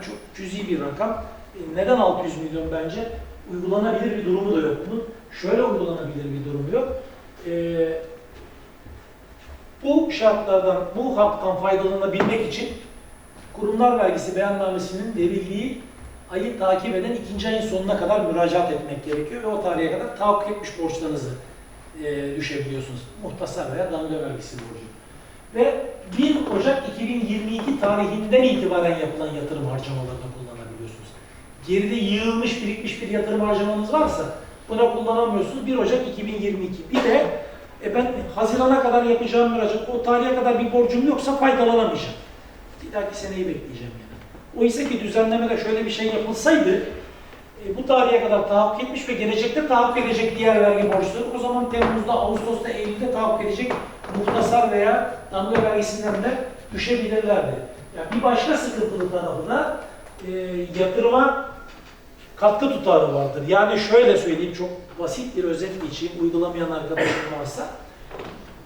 Çok cüzi bir rakam. E, Neden 600 milyon bence? Uygulanabilir bir durumu da yok bunun. Şöyle uygulanabilir bir durumu yok. E, bu şartlardan, bu haktan faydalanabilmek için kurumlar vergisi beyannamesinin verildiği ayı takip eden ikinci ayın sonuna kadar müracaat etmek gerekiyor ve o tarihe kadar tahakkuk etmiş borçlarınızı e, düşebiliyorsunuz. Muhtasar veya damga vergisi borcu. Ve 1 Ocak 2022 tarihinden itibaren yapılan yatırım harcamalarını kullanabiliyorsunuz. Geride yığılmış, birikmiş bir yatırım harcamanız varsa buna kullanamıyorsunuz. 1 Ocak 2022. Bir de e ben Haziran'a kadar yapacağım müracaat, o tarihe kadar bir borcum yoksa faydalanamayacağım. Bir dahaki seneyi bekleyeceğim yani. Oysa ki düzenlemede şöyle bir şey yapılsaydı, e, bu tarihe kadar tahakkuk etmiş ve gelecekte tahakkuk edecek diğer vergi borçları o zaman Temmuz'da, Ağustos'ta, Eylül'de tahakkuk edecek muhtasar veya damga vergisinden de düşebilirlerdi. Yani bir başka sıkıntılı tarafı da e, yatırıma katkı tutarı vardır. Yani şöyle söyleyeyim, çok basit bir özet geçeyim, uygulamayan arkadaşım varsa.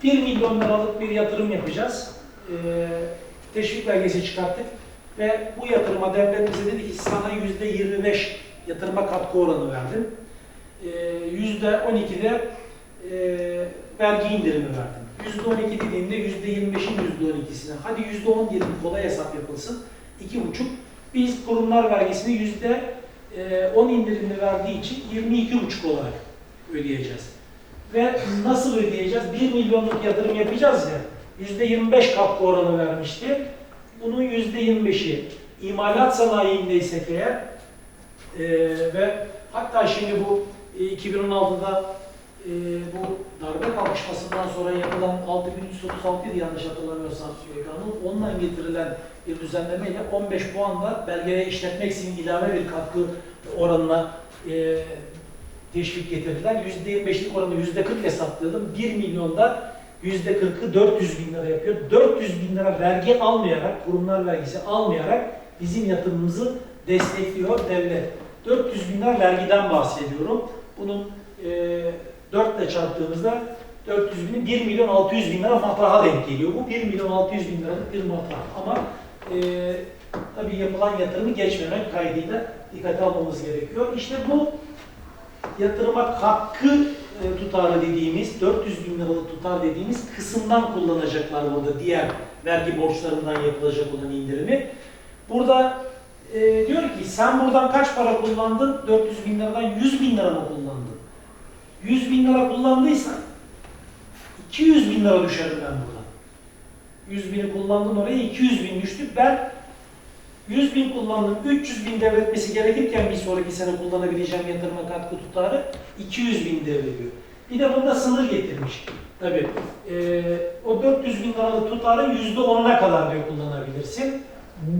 1 milyon liralık bir yatırım yapacağız. E, teşvik belgesi çıkarttık ve bu yatırıma devlet bize dedi ki sana yüzde 25 yatırıma katkı oranı verdim. Ee, Yüzde 12'de e, vergi indirimi verdim. Yüzde 12 dediğimde yüzde 25'in yüzde 12'sine. Hadi yüzde 10 diyelim kolay hesap yapılsın. İki buçuk. Biz kurumlar vergisini yüzde e, 10 indirimli verdiği için 22 buçuk olarak ödeyeceğiz. Ve nasıl ödeyeceğiz? 1 milyonluk yatırım yapacağız ya. Yüzde 25 katkı oranı vermişti. Bunun yüzde 25'i imalat sanayiindeysek eğer e, ve hatta şimdi bu e, 2016'da e, bu darbe kalkışmasından sonra yapılan 6336 idi yanlış hatırlamıyorsam kanun, ondan getirilen bir düzenlemeyle 15 puanla belgeye işletmek için ilave bir katkı oranına e, teşvik getirdiler. %25'lik oranı %40 hesapladım. 1 milyonda %40'ı 400 bin lira yapıyor. 400 bin lira vergi almayarak, kurumlar vergisi almayarak bizim yatırımımızı destekliyor devlet. 400 bin lira vergiden bahsediyorum. Bunun e, 4 ile çarptığımızda 400 bin, 1 milyon 600 bin lira matraha denk geliyor. Bu 1 milyon 600 bin liralık bir matrah. Ama e, tabii yapılan yatırımı geçmemek kaydıyla dikkate almamız gerekiyor. İşte bu yatırıma katkı e, tutarı dediğimiz, 400 bin liralık tutar dediğimiz kısımdan kullanacaklar burada diğer vergi borçlarından yapılacak olan indirimi. Burada e, diyor ki sen buradan kaç para kullandın? 400 bin liradan 100 bin lira mı kullandın? 100 bin lira kullandıysan 200 bin lira düşerim ben buradan. 100 bini kullandın oraya 200 bin düştü. Ben 100 bin kullandım, 300 bin devretmesi gerekirken bir sonraki sene kullanabileceğim yatırıma katkı tutarı 200 bin devrediyor. Bir de bunda sınır getirmiş. Tabii e, o 400 bin liralık tutarın %10'una kadar diyor kullanabilirsin.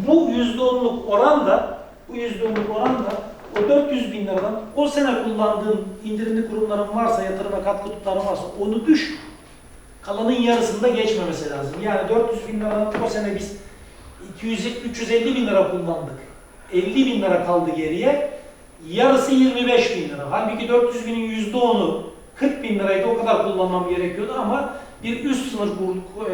Bu %10'luk oran da bu %10'luk oran da o 400 bin liradan o sene kullandığın indirimli kurumların varsa, yatırıma katkı tutarı varsa onu düş. Kalanın yarısında geçmemesi lazım. Yani 400 bin liradan o sene biz 200, 350 bin lira kullandık. 50 bin lira kaldı geriye. Yarısı 25 bin lira. Halbuki 400 binin %10'u 40 bin liraydı o kadar kullanmam gerekiyordu ama bir üst sınır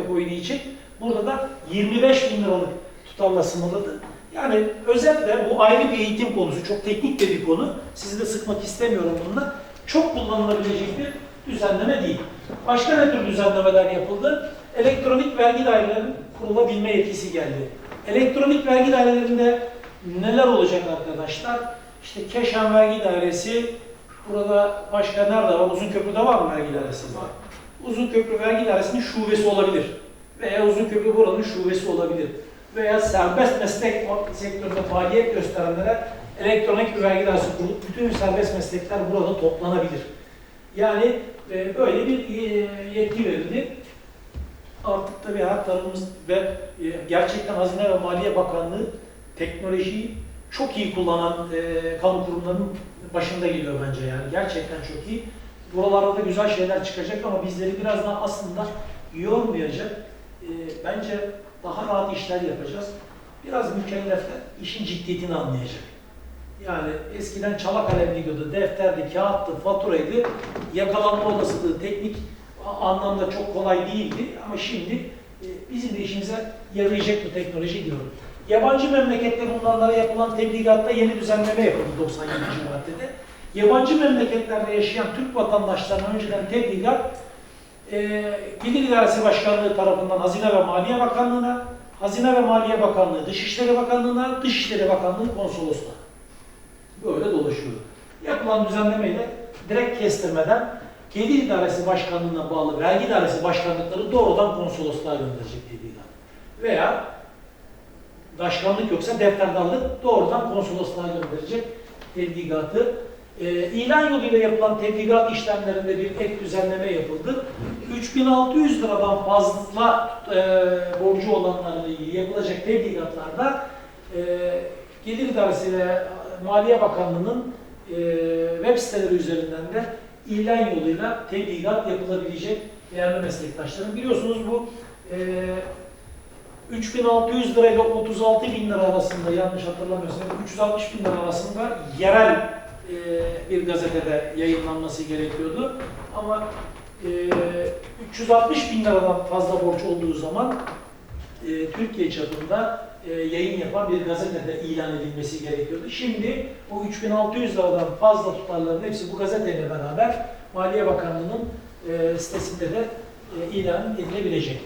koyduğu için burada da 25 bin liralık tutarla sınırladı. Yani özetle bu ayrı bir eğitim konusu. Çok teknik de bir konu. Sizi de sıkmak istemiyorum bununla. Çok kullanılabilecek bir düzenleme değil. Başka ne tür düzenlemeler yapıldı? Elektronik vergi dairelerinin kurulabilme yetkisi geldi. Elektronik vergi dairelerinde neler olacak arkadaşlar? İşte Keşan Vergi Dairesi, burada başka nerede var? Uzunköprü'de var mı vergi dairesi? Var. Uzunköprü Vergi Dairesi'nin şubesi olabilir. Veya Uzunköprü buranın şubesi olabilir. Veya serbest meslek sektöründe faaliyet gösterenlere elektronik vergi dairesi kurulup bütün serbest meslekler burada toplanabilir. Yani e, böyle bir e, yetki verildi. Artık tabii her tarafımız ve e, gerçekten Hazine ve Maliye Bakanlığı teknolojiyi çok iyi kullanan e, kamu kurumlarının başında geliyor bence yani. Gerçekten çok iyi. Buralarda da güzel şeyler çıkacak ama bizleri biraz daha aslında yormayacak. E, bence daha rahat işler yapacağız. Biraz mükellefler işin ciddiyetini anlayacak. Yani eskiden çala kalem gidiyordu, defterdi, kağıttı, faturaydı. Yakalanma olasılığı teknik anlamda çok kolay değildi ama şimdi e, bizim de işimize yarayacak bu teknoloji diyorum. Yabancı memlekette bulunanlara yapılan tebligatta yeni düzenleme yapıldı 97. maddede. Yabancı memleketlerde yaşayan Türk vatandaşlarına önceden tebligat e, Gelir İdaresi Başkanlığı tarafından Hazine ve Maliye Bakanlığı'na, Hazine ve Maliye Bakanlığı Dışişleri Bakanlığı'na, Dışişleri Bakanlığı Konsolosluğu'na. Böyle dolaşıyor. Yapılan düzenlemeyle direkt kestirmeden Gelir İdaresi Başkanlığı'na bağlı Vergi İdaresi Başkanlıkları doğrudan konsolosluğa gönderecek tebligat. Veya başkanlık yoksa defterdarlık doğrudan konsolosluğa gönderecek tebligatı. Ee, ilan yoluyla yapılan tebligat işlemlerinde bir ek düzenleme yapıldı. 3600 liradan fazla e, borcu olanlarla ilgili yapılacak tebligatlarda e, Gelir İdaresi ve Maliye Bakanlığı'nın e, web siteleri üzerinden de ilan yoluyla tebligat yapılabilecek değerli meslektaşlarım. Biliyorsunuz bu e, 3600 lira ile 36 bin lira arasında yanlış hatırlamıyorsam 360 bin lira arasında yerel e, bir gazetede yayınlanması gerekiyordu. Ama e, 360 bin liradan fazla borç olduğu zaman e, Türkiye çapında e, yayın yapan bir gazetede ilan edilmesi gerekiyordu. Şimdi o 3600 liradan fazla tutarların hepsi bu gazeteyle beraber Maliye Bakanlığı'nın e, sitesinde de e, ilan edilebilecek.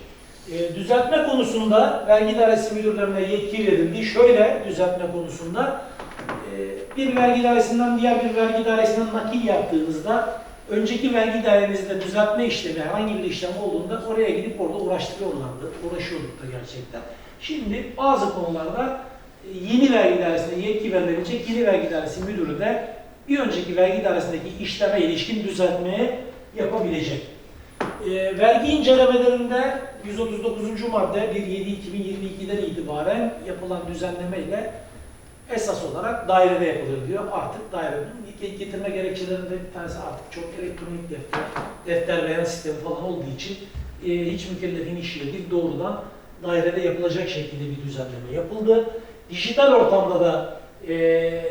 E, düzeltme konusunda vergi dairesi müdürlerine yetki verildi. Şöyle düzeltme konusunda e, bir vergi dairesinden diğer bir vergi dairesinden nakil yaptığınızda önceki vergi dairenizde düzeltme işlemi herhangi bir işlem olduğunda oraya gidip orada uğraştırıyorlardı. Uğraşıyorduk da gerçekten. Şimdi bazı konularda e, yeni vergi dairesine yetki verilebilecek yeni vergi dairesi müdürü de bir önceki vergi dairesindeki işleme ilişkin düzeltmeye yapabilecek. E, vergi incelemelerinde 139. madde 1.7.2022'den itibaren yapılan düzenleme ile esas olarak dairede yapılır diyor. Artık dairenin getirme gerekçelerinde bir tanesi artık çok elektronik defter, defter beyan sistemi falan olduğu için e, hiç mükellefin işi değil doğrudan dairede yapılacak şekilde bir düzenleme yapıldı. Dijital ortamda da e,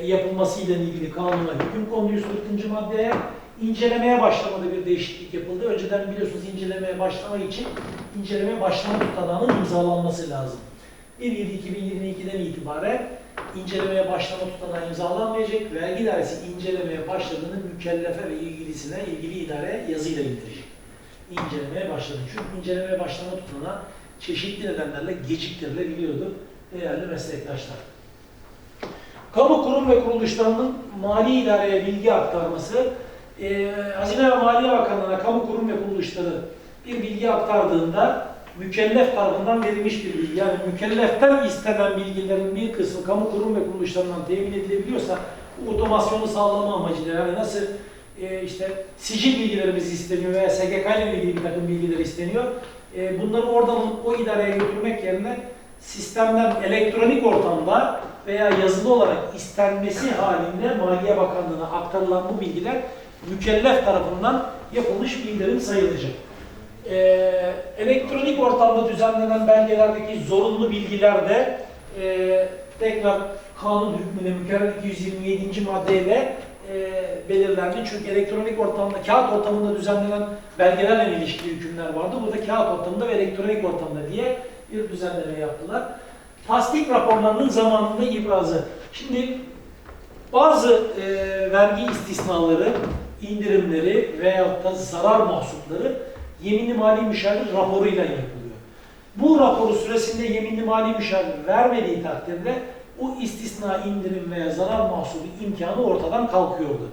yapılması ile ilgili kanuna hüküm kondu 140. maddeye incelemeye başlamada bir değişiklik yapıldı. Önceden biliyorsunuz incelemeye başlama için incelemeye başlama tutanağının imzalanması lazım. 1.7.2022'den itibaren incelemeye başlama tutanağı imzalanmayacak. Vergi dairesi incelemeye başladığını mükellefe ve ilgilisine, ilgili idareye yazıyla bildirecek. İncelemeye başladı. Çünkü incelemeye başlama tutanağı çeşitli nedenlerle geciktirilebiliyordu değerli meslektaşlar. Kamu kurum ve kuruluşlarının mali idareye bilgi aktarması, e, Hazine ve Maliye Bakanlığı'na kamu kurum ve kuruluşları bir bilgi aktardığında mükellef tarafından verilmiş bir bilgi. Yani mükelleften istenen bilgilerin bir kısmı kamu kurum ve kuruluşlarından temin edilebiliyorsa otomasyonu sağlama amacıyla yani nasıl e, işte sicil bilgilerimiz isteniyor veya SGK ile ilgili bir takım bilgiler isteniyor. E, bunları oradan o idareye götürmek yerine sistemden elektronik ortamda veya yazılı olarak istenmesi halinde Maliye Bakanlığı'na aktarılan bu bilgiler mükellef tarafından yapılmış bildirim sayılacak. Ee, elektronik ortamda düzenlenen belgelerdeki zorunlu bilgiler de e, tekrar kanun hükmüne mükerrer 227. maddeyle e, belirlendi. Çünkü elektronik ortamda, kağıt ortamında düzenlenen belgelerle ilişkili hükümler vardı. Burada kağıt ortamında ve elektronik ortamda diye bir düzenleme yaptılar. Tasdik raporlarının zamanında ibrazı. Şimdi bazı e, vergi istisnaları, indirimleri veyahut da zarar mahsupları yeminli mali müşavir raporuyla yapılıyor. Bu raporu süresinde yeminli mali müşavir vermediği takdirde o istisna indirim veya zarar mahsubu imkanı ortadan kalkıyordu.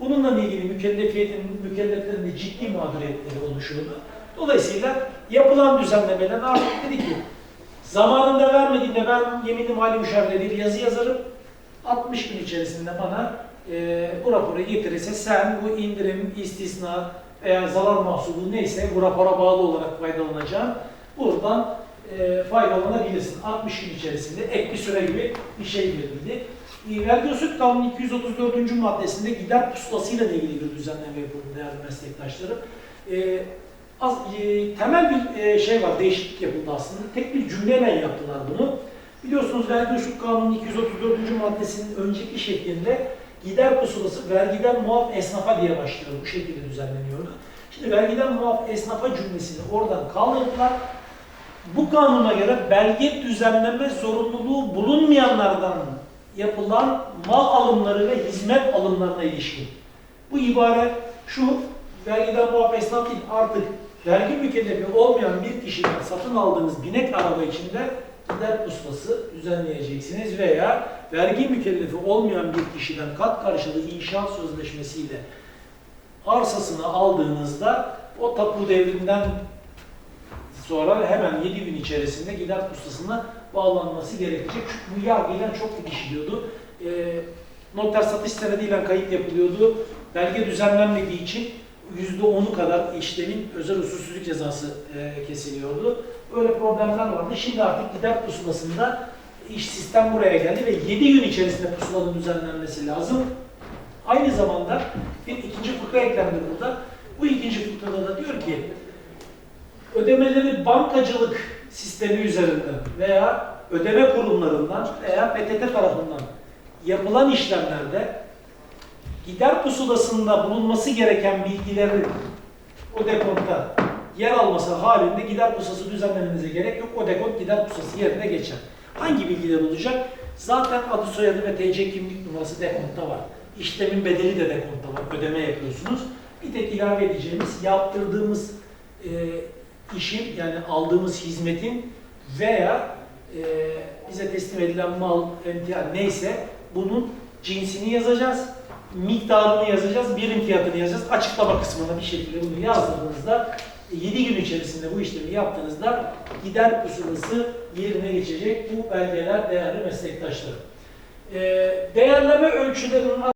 Bununla ilgili mükellefiyetin, mükelleflerin de ciddi mağduriyetleri oluşuyordu. Dolayısıyla yapılan düzenlemeler artık dedi ki zamanında vermediğinde ben yeminli mali müşavirle bir yazı yazarım. 60 gün içerisinde bana e, bu raporu getirirse sen bu indirim, istisna veya zarar mahsubu neyse bu rapora bağlı olarak faydalanacağım. Buradan e, faydalanabilirsin. 60 gün içerisinde ek bir süre gibi bir şey verildi. E, Vergi usul kanunu 234. maddesinde gider pusulasıyla ilgili bir düzenleme yapıldı değerli meslektaşlarım. E, az, e, temel bir e, şey var, değişiklik yapıldı aslında. Tek bir cümleyle yaptılar bunu. Biliyorsunuz vergi usul kanunun 234. maddesinin önceki şeklinde gider pusulası vergiden muaf esnafa diye başlıyor. Bu şekilde düzenleniyordu. Şimdi vergiden muaf esnafa cümlesini oradan kaldırdılar. Bu kanuna göre belge düzenleme zorunluluğu bulunmayanlardan yapılan mal alımları ve hizmet alımlarına ilişkin. Bu ibare şu, vergiden muaf esnaf değil, artık vergi mükellefi olmayan bir kişiden satın aldığınız binek araba içinde gider pusulası düzenleyeceksiniz veya vergi mükellefi olmayan bir kişiden kat karşılığı inşaat sözleşmesiyle arsasını aldığınızda o tapu devrinden sonra hemen 7 gün içerisinde gider pusulasına bağlanması gerekecek. Çünkü bu yargıyla çok dikişiliyordu. E, noter satış senediyle kayıt yapılıyordu. Belge düzenlenmediği için %10'u kadar işlemin özel usulsüzlük cezası e, kesiliyordu. Böyle problemler vardı. Şimdi artık gider pusulasında iş sistem buraya geldi ve 7 gün içerisinde pusulanın düzenlenmesi lazım. Aynı zamanda bir ikinci fıkra eklendi burada. Bu ikinci fıkrada da diyor ki ödemeleri bankacılık sistemi üzerinden veya ödeme kurumlarından veya PTT tarafından yapılan işlemlerde gider pusulasında bulunması gereken bilgilerin o dekonta yer alması halinde gider pusulası düzenlemenize gerek yok. O dekont gider pusulası yerine geçer. Hangi bilgiler olacak? Zaten adı soyadı ve TC kimlik numarası dekontta var. İşlemin bedeli de dekontta var. Ödeme yapıyorsunuz. Bir tek ilave edeceğimiz yaptırdığımız e, işin yani aldığımız hizmetin veya e, bize teslim edilen mal, emtia neyse bunun cinsini yazacağız, miktarını yazacağız, birim fiyatını yazacağız. Açıklama kısmına bir şekilde bunu yazdırdığınızda 7 gün içerisinde bu işlemi yaptığınızda gider pusulası yerine geçecek bu belgeler değerli meslektaşlarım. E, değerleme ölçülerinin